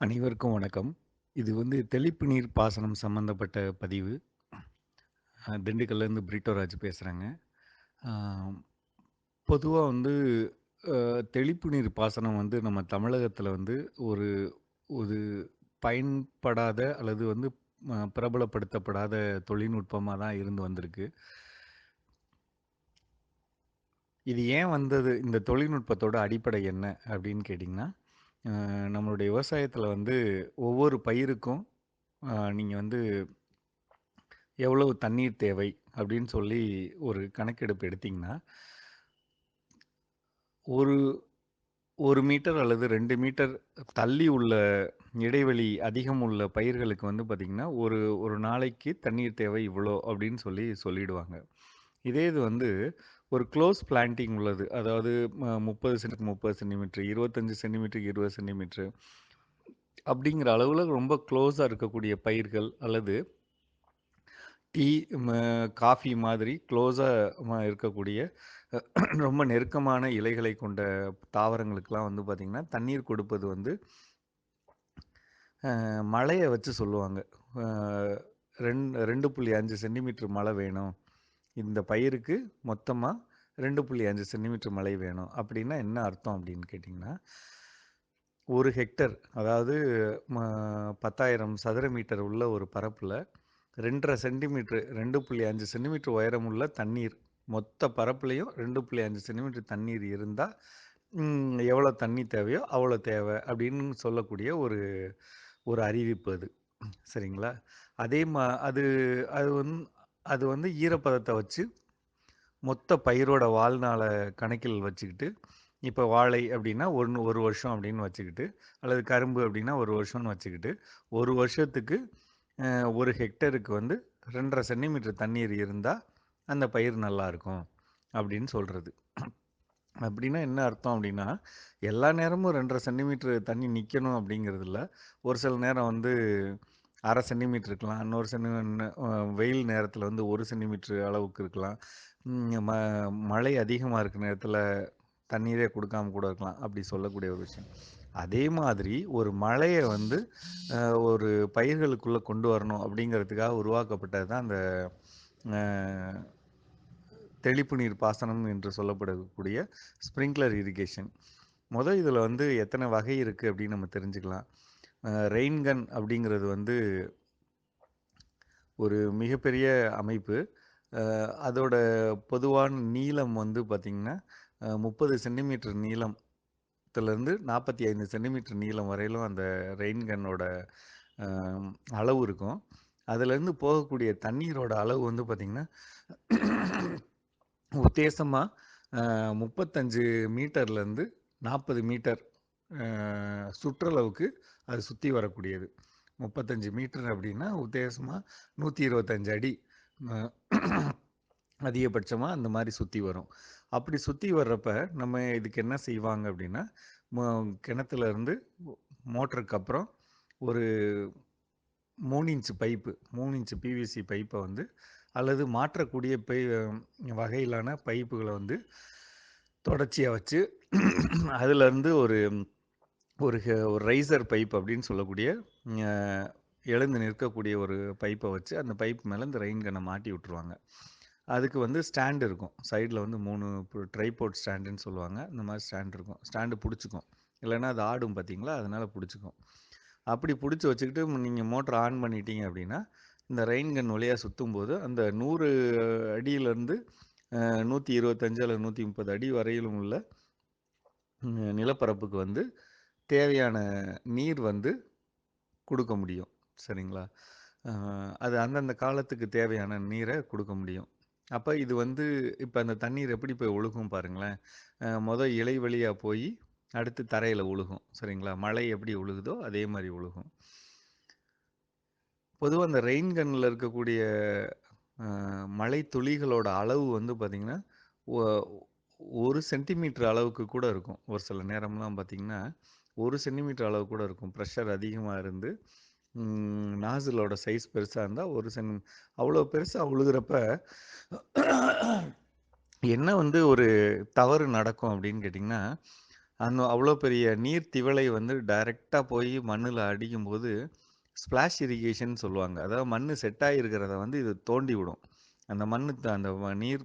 அனைவருக்கும் வணக்கம். இது வந்து தெளிப்பு நீர் பாசனம் சம்மந்தப்பட்ட பதிவு. திண்டுக்கல்லேருந்து பிரிட்டோராஜ் பேசுகிறேங்க பொதுவாக வந்து தெளிப்பு நீர் பாசனம் வந்து நம்ம தமிழகத்தில் வந்து ஒரு ஒரு பயன்படாத அல்லது வந்து பிரபலப்படுத்தப்படாத தொழில்நுட்பமாக தான் இருந்து வந்திருக்கு. இது ஏன் வந்தது? இந்த தொழில்நுட்பத்தோட அடிப்படை என்ன? அப்படின்னு கேட்டிங்கன்னா நம்மளுடைய விவசாயத்தில் வந்து ஒவ்வொரு பயிருக்கும் நீங்கள் வந்து எவ்வளவு தண்ணீர் தேவை? அப்படின்னு சொல்லி ஒரு கணக்கெடுப்பு எடுத்திங்கன்னா ஒரு ஒரு மீட்டர் அல்லது ரெண்டு மீட்டர் தள்ளி உள்ள இடைவெளி அதிகம் உள்ள பயிர்களுக்கு வந்து பார்த்தீங்கன்னா, ஒரு ஒரு நாளைக்கு தண்ணீர் தேவை இவ்வளோ அப்படின்னு சொல்லி சொல்லிடுவாங்க. இதே இது வந்து ஒரு க்ளோஸ் பிளான்டிங் உள்ளது. அதாவது முப்பது 30 சென்டிமீட்டருக்கு 30 சென்டிமீட்டர், 25 சென்டிமீட்டருக்கு இருபது சென்டிமீட்ரு அப்படிங்கிற அளவில் ரொம்ப க்ளோஸாக இருக்கக்கூடிய பயிர்கள் அல்லது டீ, ம காஃபி மாதிரி க்ளோஸாக இருக்கக்கூடிய ரொம்ப நெருக்கமான இலைகளை கொண்ட தாவரங்களுக்கெல்லாம் வந்து பார்த்திங்கன்னா தண்ணீர் கொடுப்பது வந்து மழையை வச்சு சொல்லுவாங்க. ரெண்டு ரெண்டு புள்ளி அஞ்சு சென்டிமீட்ரு மழை வேணும். இந்த பயிருக்கு மொத்தமாக ரெண்டு புள்ளி அஞ்சு சென்டிமீட்டர் மழை வேணும். அப்படின்னா என்ன அர்த்தம் அப்படின்னு கேட்டிங்கன்னா, ஒரு ஹெக்டர் அதாவது ம 10,000 சதுர மீட்டர் உள்ள ஒரு பரப்பில் ரெண்டரை சென்டிமீட்ரு ரெண்டு புள்ளி அஞ்சு சென்டிமீட்டர் உயரமுள்ள தண்ணீர் மொத்த பரப்புலையும் ரெண்டு புள்ளி அஞ்சு சென்டிமீட்டர் தண்ணீர் இருந்தால் எவ்வளோ தண்ணி தேவையோ அவ்வளோ தேவை அப்படின்னு சொல்லக்கூடிய ஒரு ஒரு அறிவிப்பு அது. சரிங்களா? அதே மா அது அது வந்து அது வந்து ஈரப்பதத்தை வச்சு மொத்த பயிரோட வாழ்நாளை கணக்கில் வச்சுக்கிட்டு, இப்போ வாழை அப்படின்னா 1 1 வருஷம் அப்படின்னு வச்சுக்கிட்டு, அல்லது கரும்பு அப்படின்னா ஒரு வருஷம்னு வச்சுக்கிட்டு, ஒரு வருஷத்துக்கு ஒரு ஹெக்டருக்கு வந்து 2 1/2 சென்டிமீட்டர் தண்ணீர் இருந்தால் அந்த பயிர் நல்லாயிருக்கும் அப்படின்னு சொல்கிறது அப்படின்னா என்ன அர்த்தம் அப்படின்னா, எல்லா நேரமும் 2 1/2 சென்டிமீட்டர் தண்ணி நிற்கணும் அப்படிங்கிறது ஒரு சில நேரம் வந்து அரை சென்டிமீட்டர் இருக்கலாம். இன்னொரு சென்டி வெயில் நேரத்தில் வந்து ஒரு சென்டிமீட்டர் அளவுக்கு இருக்கலாம். ம மழை அதிகமாக இருக்க நேரத்தில் தண்ணீரே கொடுக்காம கூட இருக்கலாம். அப்படி சொல்லக்கூடிய ஒரு விஷயம். அதே மாதிரி ஒரு மழையை வந்து ஒரு பயிர்களுக்குள்ளே கொண்டு வரணும் அப்படிங்கிறதுக்காக உருவாக்கப்பட்டது தான் அந்த தெளிப்பு நீர் பாசனம் என்று சொல்லப்படக்கூடிய ஸ்ப்ரிங்க்லர் இரிகேஷன். முதல் இதில் வந்து எத்தனை வகை இருக்குது அப்படின்னு நம்ம தெரிஞ்சுக்கலாம். ரெயின்கன் ரெயின் கன் அப்படிங்கிறது வந்து ஒரு மிகப்பெரிய அமைப்பு. அதோட பொதுவான நீளம் வந்து பார்த்தீங்கன்னா, அ 30 சென்டிமீட்டர் நீளத்திலிருந்து 45 சென்டிமீட்டர் நீளம் வரையிலும் அந்த ரெயின்கன்னோட அளவு இருக்கும். அதுலேருந்து போகக்கூடிய தண்ணீரோட அளவு வந்து பார்த்திங்கன்னா உத்தேசமாக முப்பத்தஞ்சு மீட்டர்லேருந்து 40 மீட்டர் சுற்றளவுக்கு அது சுற்றி வரக்கூடியது. 35 மீட்டர் அப்படின்னா உத்தேசமாக நூற்றி இருபத்தஞ்சு அடி அதிகபட்சமாக அந்த மாதிரி சுற்றி வரும். அப்படி சுற்றி வர்றப்ப, நம்ம இதுக்கு என்ன செய்வாங்க அப்படின்னா, கிணத்துல இருந்து மோட்டருக்கு அப்புறம் ஒரு மூணு இன்ச் பைப்பு மூணு இன்ச் பிவிசி பைப்பை வந்து அல்லது மாற்றக்கூடிய பை வகையிலான பைப்புகளை வந்து தொடர்ச்சியாக வச்சு, அதுலேருந்து ஒரு ஒரு ஹெ ஒரு ரைசர் பைப் அப்படின்னு சொல்லக்கூடிய எழுந்து நிற்கக்கூடிய ஒரு பைப்பை வச்சு, அந்த பைப் மேலே இந்த ரெயின் கன்னை மாட்டி விட்டுருவாங்க. அதுக்கு வந்து ஸ்டாண்ட் இருக்கும். சைடில் வந்து 3 பு ட்ரைபோட் ஸ்டாண்டுன்னு சொல்லுவாங்க. இந்த மாதிரி ஸ்டாண்ட் இருக்கும். ஸ்டாண்டு பிடிச்சிக்கும் இல்லைன்னா அது ஆடும் பார்த்தீங்களா? அதனால் பிடிச்சிக்கும் அப்படி பிடிச்சி வச்சுக்கிட்டு நீங்கள் மோட்டர் ஆன் பண்ணிட்டீங்க அப்படின்னா, இந்த ரெயின் கன் சுற்றும் போது அந்த நூறு அடியிலருந்து அ 125 அல்லது 130 அடி வரையிலும் உள்ள நிலப்பரப்புக்கு வந்து தேவையான நீர் வந்து கொடுக்க முடியும். சரிங்களா? அது அந்தந்த காலத்துக்கு தேவையான நீரை கொடுக்க முடியும். அப்போ இது வந்து இப்போ அந்த தண்ணீர் எப்படி போய் ஒழுகும் பாருங்களேன். மொதல் இலை வழியாக போய் அடுத்து தரையில் ஒழுகும். சரிங்களா? மழை எப்படி ஒழுகுதோ, அதே மாதிரி ஒழுகும். பொதுவாக அந்த ரெயின் கன்ல இருக்கக்கூடிய மழை துளிகளோட அளவு வந்து பார்த்திங்கன்னா ஒரு சென்டிமீட்டர் அளவுக்கு கூட இருக்கும். ஒரு சில நேரம்லாம் பார்த்திங்கன்னா ஒரு சென்டிமீட்டர் அளவு கூட இருக்கும். ப்ரெஷர் அதிகமாக இருந்து, நாசிலோட சைஸ் பெருசாக இருந்தால் ஒரு சென் அவ்வளோ பெருசாக உழுகிறப்ப என்ன வந்து ஒரு தவறு நடக்கும் அப்படின்னு கேட்டிங்கன்னா, அந்த அவ்வளோ பெரிய நீர் திவலை வந்து டைரெக்டாக போய் மண்ணில் அடிக்கும்போது, ஸ்ப்ளாஷ் இரிகேஷன் சொல்லுவாங்க. அதாவது மண் செட் ஆகியிருக்கிறத வந்து இது தோண்டி விடும். அந்த மண்ணு த அந்த நீர்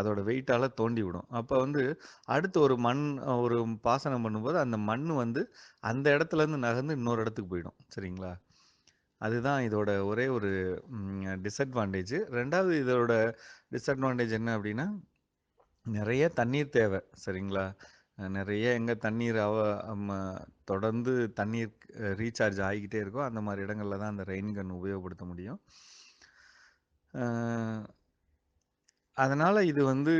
அதோட வெயிட்டால் தோண்டி விடும். அப்போ வந்து அடுத்து ஒரு மண் ஒரு பாசனம் பண்ணும்போது, அந்த மண் வந்து அந்த இடத்துலேருந்து நகர்ந்து இன்னொரு இடத்துக்கு போயிடும். சரிங்களா? அதுதான் இதோட ஒரே ஒரு டிஸ்அட்வான்டேஜ். ரெண்டாவது இதோட டிஸ்அட்வான்டேஜ் என்ன அப்படின்னா நிறைய தண்ணீர் தேவை. சரிங்களா? நிறைய எங்கே தண்ணீர் அவ ம தொடர்ந்து தண்ணீர் ரீசார்ஜ் ஆகிக்கிட்டே இருக்கோ, அந்த மாதிரி இடங்களில் தான் அந்த ரெயின் கன் உபயோகப்படுத்த முடியும். அதனால் அதனால இது வந்து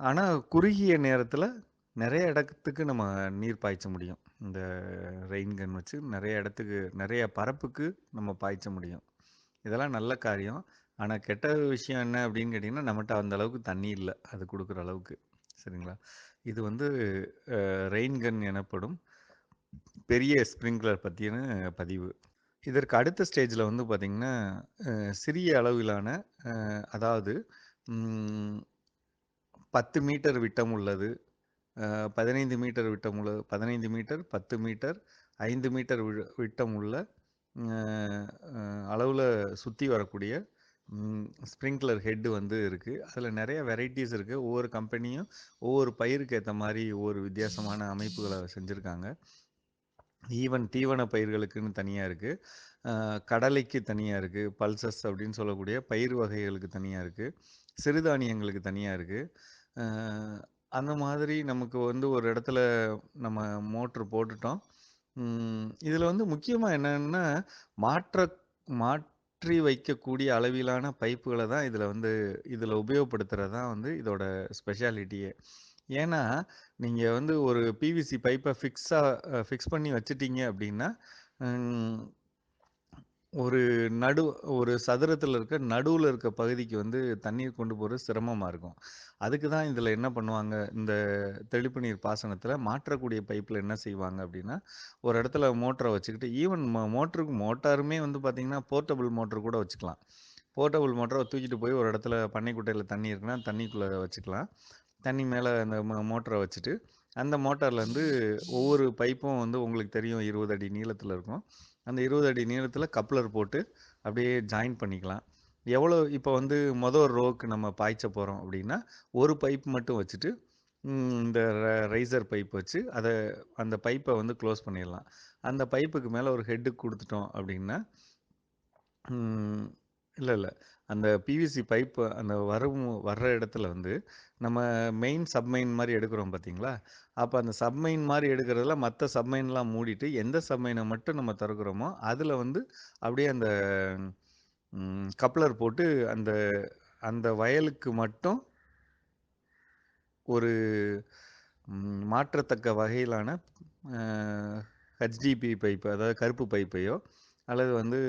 ஆனா குறுகிய நேரத்தில் நிறைய இடத்துக்கு நம்ம நீர் பாய்ச்ச முடியும். இந்த ரெயின் கன் வச்சு நிறைய இடத்துக்கு நிறைய பரப்புக்கு நம்ம பாய்ச்ச முடியும். இதெல்லாம் நல்ல காரியம். ஆனா கெட்ட விஷயம் என்ன அப்படின்னு கேட்டீங்கன்னா, நம்மட்ட அந்த அளவுக்கு தண்ணி இல்ல. அது குடுக்குற அளவுக்கு. சரிங்களா? இது வந்து அ ரெயின் கன் எனப்படும் பெரிய ஸ்ப்ரிங்க்லர் பத்தின பதிவு. இதற்கு அடுத்த ஸ்டேஜில் வந்து பார்த்திங்கன்னா சிறிய அளவிலான அதாவது ம் 10 மீட்டர் விட்டம் உள்ளது. பதினைந்து மீட்டர் விட்டம் உள்ளது. 15 மீட்டர், 10 மீட்டர், ஐந்து மீட்டர் வி விட்டம் உள்ள அளவில் சுற்றி வரக்கூடிய ஸ்ப்ரிங்க்லர் ஹெட் வந்து இருக்குது அதில் நிறைய வெரைட்டிஸ் இருக்குது ஒவ்வொரு கம்பெனியும் ஒவ்வொரு பயிருக்கு ஏற்ற மாதிரி ஒவ்வொரு வித்தியாசமான அமைப்புகளை செஞ்சுருக்காங்க ஈவன் தீவன பயிர்களுக்குன்னு தனியாக இருக்குது கடலைக்கு தனியாக இருக்குது பல்சஸ் அப்படின்னு சொல்லக்கூடிய பயிர் வகைகளுக்கு தனியாக இருக்குது சிறுதானியங்களுக்கு தனியாக இருக்குது அந்த மாதிரி நமக்கு வந்து ஒரு இடத்துல நம்ம மோட்ரு போட்டுட்டோம். இதில் வந்து முக்கியமாக என்னென்னா மாற்ற மாற்றி வைக்கக்கூடிய அளவிலான பைப்புகளை தான் இதில் வந்து இதில் உபயோகப்படுத்துகிறது தான் வந்து இதோட ஸ்பெஷாலிட்டியே. ஏன்னா, நீங்கள் வந்து ஒரு பிவிசி பைப்பை ஃபிக்ஸாக ஃபிக்ஸ் பண்ணி வச்சுட்டீங்க அப்படின்னா ஒரு நடு ஒரு சதுரத்தில் இருக்க நடுவில் இருக்க பகுதிக்கு வந்து தண்ணீர் கொண்டு போகிறது சிரமமாக இருக்கும். அதுக்கு தான் இதில் என்ன பண்ணுவாங்க, இந்த தெளிப்பு நீர் பாசனத்தில் மாற்றக்கூடிய பைப்பில் என்ன செய்வாங்க அப்படின்னா ஒரு இடத்துல மோட்டரை வச்சுக்கிட்டு ஈவன் மோ மோட்டருக்கு மோட்டாருமே வந்து பார்த்திங்கன்னா போர்ட்டபிள் மோட்டர் கூட வச்சுக்கலாம். போர்ட்டபிள் மோட்டரை தூக்கிட்டு போய் ஒரு இடத்துல பண்ணை தண்ணி இருக்குன்னா, தண்ணிக்குள்ளே வச்சுக்கலாம். தண்ணி மேலே அந்த மோட்டரை வச்சுட்டு, அந்த மோட்டார்லேருந்து ஒவ்வொரு பைப்பும் வந்து உங்களுக்கு தெரியும் 20 அடி நீளத்தில் இருக்கும். அந்த 20 அடி நீளத்தில் கப்ளர் போட்டு அப்படியே ஜாயின் பண்ணிக்கலாம். எவ்வளோ இப்போ வந்து மொதல் ரோவுக்கு நம்ம பாய்ச்ச போகிறோம் அப்படின்னா ஒரு பைப் மட்டும் வச்சுட்டு, இந்த ர ரைசர் பைப் வச்சு அதை அந்த பைப்பை வந்து க்ளோஸ் பண்ணிடலாம். அந்த பைப்புக்கு மேலே ஒரு ஹெட்டு கொடுத்துட்டோம் அப்படின்னா இல்ல, இல்ல. அந்த பிவிசி பைப் அந்த வரும் வர்ற இடத்துல வந்து, நம்ம மெயின் சப்மெயின் மாரி எடுக்கிறோம் பார்த்தீங்களா? அப்ப அந்த சப்மெயின் மாரி எடுக்கிறதுல மத்த சப்மெயின்லாம் மூடிட்டு, எந்த சப்மெயின மட்டும் நம்ம திறக்கிறோமோ, அதுல வந்து அப்படியே அந்த ம் கப்ளர் போட்டு அந்த அந்த வயலுக்கு மட்டும் ஒரு ம் மாற்றத்தக்க வகையிலான அ ஹெச்டிபி பைப் அதாவது கருப்பு பைப்பையோ, அல்லது வந்து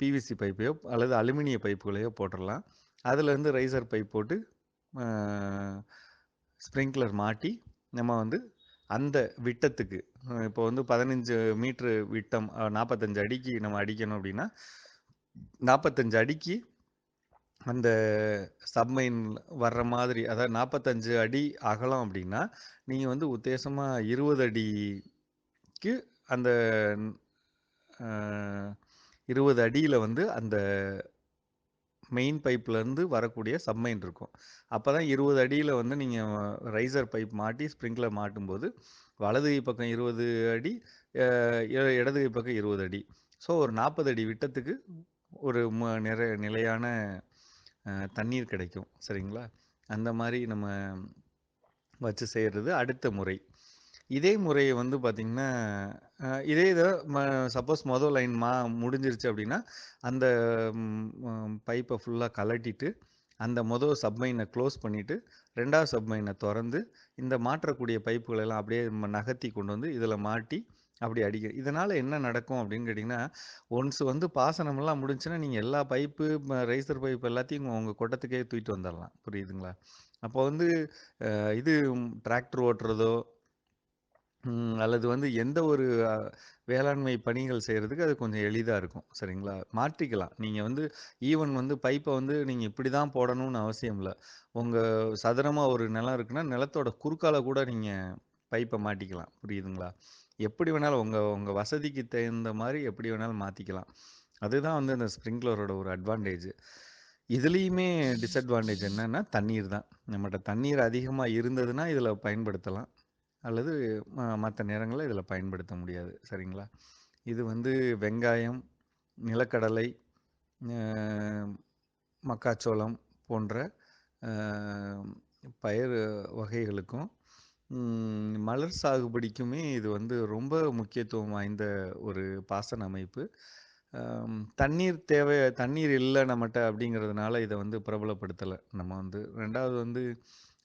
பிவிசி பைப்பையோ அல்லது அலுமினிய பைப்புகளையோ போட்டுடலாம் அதுலேருந்து ரைசர் பைப் போட்டு ஸ்ப்ரிங்க்லர் மாட்டி, நம்ம வந்து அந்த விட்டத்துக்கு இப்போ வந்து பதினஞ்சு மீட்ரு விட்டம் நாற்பத்தஞ்சு அடிக்கு நம்ம அடிக்கணும் அப்படின்னா நாற்பத்தஞ்சு அடிக்கு அந்த சப்மைன் வர்ற மாதிரி அதாவது 45 அடி அகலம் அப்படின்னா நீங்கள் வந்து உத்தேசமாக இருபது அடிக்கு அந்த இருபது அடியில் வந்து அந்த மெயின் பைப்லேருந்து வரக்கூடிய சம்மைன் இருக்கும். அப்போ தான் இருபது அடியில் வந்து நீங்கள் ரைசர் பைப் மாட்டி ஸ்ப்ரிங்க்லர் மாட்டும்போது, வலது கை பக்கம் 20 அடி, இடது கை பக்கம் 20 அடி. ஸோ ஒரு 40 அடி விட்டத்துக்கு ஒரு ம நிலையான தண்ணீர் கிடைக்கும். சரிங்களா? அந்த மாதிரி நம்ம வச்சு செய்கிறது அடுத்த முறை. இதே முறையை வந்து பார்த்தீங்கன்னா, இதே இதை ம சப்போஸ் மொதல் லைன் மா முடிஞ்சிருச்சு அப்படின்னா அந்த பைப்பை ஃபுல்லாக கலட்டிட்டு அந்த மொதல் சப்மைனை க்ளோஸ் பண்ணிவிட்டு ரெண்டாவது சப்மைனை திறந்து இந்த மாற்றக்கூடிய பைப்புகளெல்லாம் அப்படியே நகர்த்தி கொண்டு வந்து இதில் மாட்டி, அப்படி அடிக்க இதனால் என்ன நடக்கும் அப்படின்னு கேட்டிங்கன்னா ஒன்ஸ் வந்து பாசனம்லாம் முடிஞ்சுச்சுன்னா, நீங்கள் எல்லா பைப்பு, ரைசர் பைப் எல்லாத்தையும் உங்கள் கொட்டத்துக்கே தூக்கிட்டு வந்துடலாம் புரியுதுங்களா? அப்போ வந்து இது டிராக்டர் ஓட்டுறதோ, ம். அல்லது வந்து எந்த ஒரு அ வேளாண்மை பணிகள் செய்றதுக்கு அது கொஞ்சம் எளிதா இருக்கும். சரிங்களா? மாற்றிக்கலாம். நீங்க வந்து ஈவன் வந்து பைப்ப வந்து நீங்க இப்படி தான் போடணும்னு அவசியம் இல்ல. உங்க சதுரமா ஒரு நிலம் இருக்குன்னா, நிலத்தோட குறுக்கால கூட நீங்க பைப்ப மாட்டிக்கலாம். புரியுதுங்களா? எப்படி வேணாலும் உங்க உங்க வசதிக்கு தகுந்த மாரி எப்படி வேணாலும் மாத்திக்கலாம். அதுதான் வந்து அந்த ஸ்ப்ரிங்க்லரோட ஒரு அட்வான்டேஜ். இதுலயுமே டிஸ்அட்வான்டேஜ் என்னன்னா, தண்ணீர் தான். நம்மட்ட தண்ணீர் அதிகமா இருந்ததுன்னா, இதில பயன்படுத்தலாம். அல்லது ம நேரங்களில் இதில் பயன்படுத்த முடியாது. சரிங்களா? இது வந்து வெங்காயம், நிலக்கடலை, மக்காச்சோளம் போன்ற பயிர் பயறு வகைகளுக்கும், மலர் சாகுபடிக்குமே இது வந்து ரொம்ப முக்கியத்துவம் வாய்ந்த ஒரு பாசன அமைப்பு. தண்ணீர் தேவை தண்ணீர் இல்லை நம்மகிட்ட அப்படிங்கிறதுனால இதை வந்து பிரபலப்படுத்தலை நம்ம வந்து ரெண்டாவது வந்து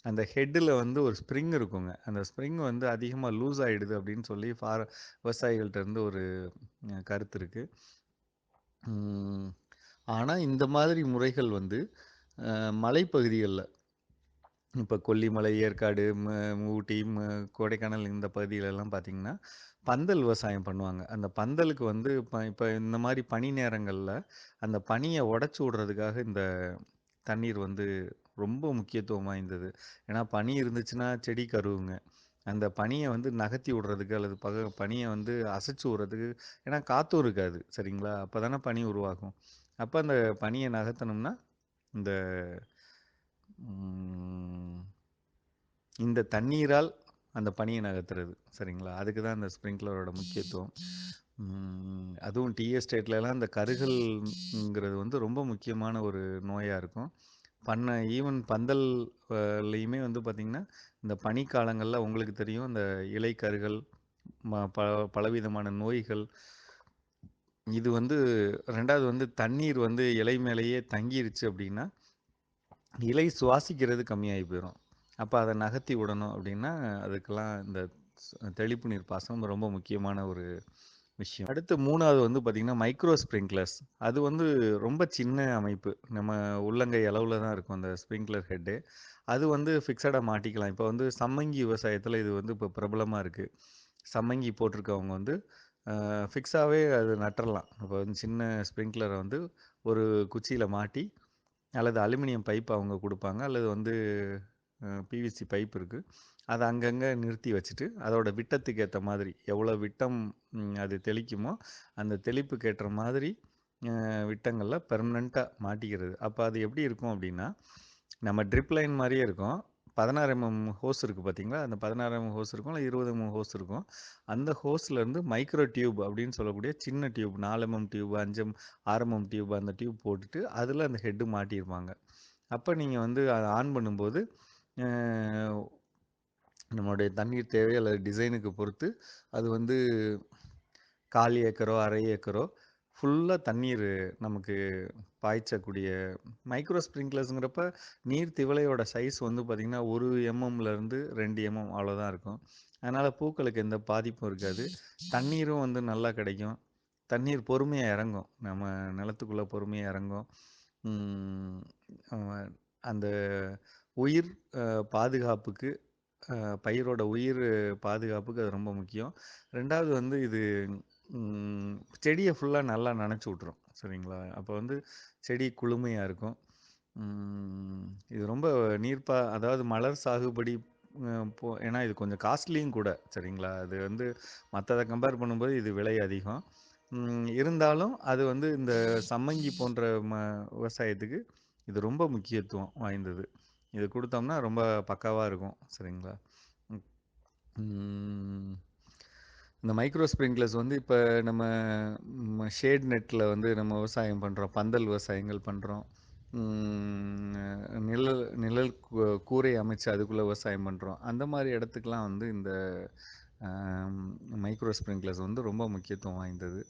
அந்த ஹெட்டில் வந்து ஒரு ஸ்ப்ரிங் இருக்குங்க. அந்த ஸ்ப்ரிங் வந்து அதிகமாக லூஸ் ஆகிடுது அப்படின்னு சொல்லி ஃபார் விவசாயிகள்கிட்ட இருந்து ஒரு கருத்து இருக்குது ஆனால் இந்த மாதிரி முறைகள் வந்து மலைப்பகுதிகளில் இப்போ கொல்லிமலை, ஏற்காடு, ஊட்டி, கொடைக்கானல் இந்த பகுதியிலலாம் பார்த்திங்கன்னா பந்தல் விவசாயம் பண்ணுவாங்க. அந்த பந்தலுக்கு வந்து இப்போ இப்போ இந்த மாதிரி பனி நேரங்களில் அந்த பனியை உடச்சி விடுறதுக்காக இந்த தண்ணீர் வந்து ரொம்ப முக்கியத்துவம் வாய்ந்தது. ஏன்னா பனி இருந்துச்சுன்னா செடி கருவுங்க அந்த பனியை வந்து நகர்த்தி விடுறதுக்கு அல்லது பக பனியை வந்து அசைச்சு விடுறதுக்கு ஏன்னா காற்றும் இருக்காது. சரிங்களா? அப்போ தானே பனி உருவாகும். அப்போ அந்த பனியை நகர்த்தணும்னா, இந்த இந்த தண்ணீரால் அந்த பனியை நகர்த்துறது. சரிங்களா? அதுக்கு தான் இந்த ஸ்ப்ரிங்க்லரோட முக்கியத்துவம். அதுவும் டீ எஸ்டேட்லலாம் அந்த கருகல்ங்கிறது வந்து ரொம்ப முக்கியமான ஒரு நோயாக இருக்கும். பண்ண ஈவன் பந்தல்லையுமே வந்து பார்த்திங்கன்னா இந்த பனிக்காலங்களில் உங்களுக்கு தெரியும் இந்த இலை கருகள், ம ப பலவிதமான நோய்கள். இது வந்து ரெண்டாவது வந்து தண்ணீர் வந்து இலை மேலேயே தங்கிருச்சு அப்படின்னா, இலை சுவாசிக்கிறது கம்மியாகி போயிடும் அப்போ அதை நகர்த்தி விடணும் அப்படின்னா, அதுக்கெல்லாம் இந்த தெளிப்பு நீர் பாசனம் ரொம்ப முக்கியமான ஒரு விஷயம். அடுத்து மூணாவது வந்து பார்த்தீங்கன்னா, மைக்ரோ ஸ்ப்ரிங்க்லர்ஸ். அது வந்து ரொம்ப சின்ன அமைப்பு. நம்ம உள்ளங்கை அளவில் தான் இருக்கும் அந்த ஸ்ப்ரிங்க்லர் ஹெட்டு. அது வந்து ஃபிக்ஸடாக மாட்டிக்கலாம். இப்போ வந்து சம்மங்கி விவசாயத்தில் இது வந்து இப்போ பிரபலமாக இருக்குது சம்மங்கி போட்டிருக்கவங்க வந்து ஃபிக்ஸாகவே அது நட்டுறலாம். இப்போ வந்து சின்ன ஸ்ப்ரிங்க்லரை வந்து ஒரு குச்சியில் மாட்டி, அல்லது அலுமினியம் பைப் அவங்க கொடுப்பாங்க அல்லது வந்து பிவிசி பைப் இருக்குது அதை அங்கங்கே நிறுத்தி வச்சுட்டு, அதோட விட்டத்துக்கு ஏற்ற மாதிரி, எவ்வளோ விட்டம் அது தெளிக்குமோ, அந்த தெளிப்புக்கு ஏற்ற மாதிரி விட்டங்களில் பெர்மனெண்ட்டாக மாட்டிக்கிறது. அப்போ அது எப்படி இருக்கும் அப்படின்னா, நம்ம ட்ரிப் லைன் மாதிரியே இருக்கும். 16 எம்எம் ஹோஸ் இருக்குது பார்த்தீங்களா? அந்த 16 எம்எம் ஹோஸ் இருக்கும். இல்லை இருபது எம்எம் ஹோஸ் இருக்கும். அந்த ஹோஸ்லேருந்து மைக்ரோ டியூப் அப்படின்னு சொல்லக்கூடிய சின்ன டியூப் நாலு எம்எம் டியூப், அஞ்சு எம் 6 எம்எம் டியூப் அந்த டியூப் போட்டுட்டு, அதில் அந்த ஹெட்டு மாட்டியிருப்பாங்க. அப்போ நீங்கள் வந்து அதை ஆன் பண்ணும்போது, நம்மளுடைய தண்ணீர் தேவை அல்லது டிசைனுக்கு பொறுத்து, அது வந்து 1/4 ஏக்கரோ, அரை ஏக்கரோ ஃபுல்லாக தண்ணீர் நமக்கு பாய்ச்சக்கூடிய மைக்ரோ ஸ்ப்ரிங்க்லர்ஸுங்கிறப்ப நீர் திவலையோட சைஸ் வந்து பார்த்திங்கன்னா ஒரு எம்எம்லேருந்து ரெண்டு எம்எம் அவ்வளோதான் இருக்கும். அதனால் பூக்களுக்கு எந்த பாதிப்பும் இருக்காது. தண்ணீரும் வந்து நல்லா கிடைக்கும். தண்ணீர் பொறுமையாக இறங்கும். நம்ம நிலத்துக்குள்ளே பொறுமையாக இறங்கும். அந்த உயிர் பாதுகாப்புக்கு பயிரோட உயிர் பாதுகாப்புக்கு அது ரொம்ப முக்கியம். ரெண்டாவது வந்து இது செடியை ஃபுல்லாக நல்லா நினச்சி விட்ரும் சரிங்களா? அப்போ வந்து செடி குளுமையாக இருக்கும். இது ரொம்ப நீர்ப்பா அதாவது மலர் சாகுபடி போ ஏன்னா இது கொஞ்சம் காஸ்ட்லியும் கூட. சரிங்களா? அது வந்து மற்றதை கம்பேர் பண்ணும்போது இது விலை அதிகம். இருந்தாலும் அது வந்து இந்த சம்மங்கி போன்ற ம விவசாயத்துக்கு இது ரொம்ப முக்கியத்துவம் வாய்ந்தது. இது கொடுத்தோம்னா ரொம்ப பக்காவாக இருக்கும். சரிங்களா? இந்த மைக்ரோ ஸ்ப்ரிங்க்லர்ஸ் வந்து இப்போ நம்ம ஷேட் நெட்டில் வந்து நம்ம விவசாயம் பண்ணுறோம் பந்தல் விவசாயங்கள் பண்ணுறோம் நிழல் நிழல் கூரை அமைச்சு அதுக்குள்ளே விவசாயம் பண்ணுறோம் அந்த மாதிரி இடத்துக்குலாம் வந்து இந்த மைக்ரோ ஸ்ப்ரிங்க்லர்ஸ் வந்து ரொம்ப முக்கியத்துவம் வாய்ந்தது.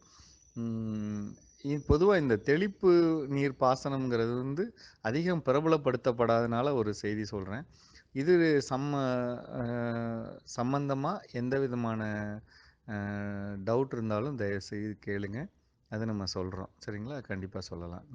பொதுவாக இந்த தெளிப்பு நீர் பாசனம்ங்கிறது வந்து அதிகம் பிரபலப்படுத்தப்படாதனால ஒரு செய்தி சொல்கிறேன் இது சம்ம சம்மந்தமாக எந்த விதமான டவுட் இருந்தாலும் தயவுசெய்து கேளுங்க. அது நம்ம சொல்கிறோம் சரிங்களா? கண்டிப்பாக சொல்லலாம்.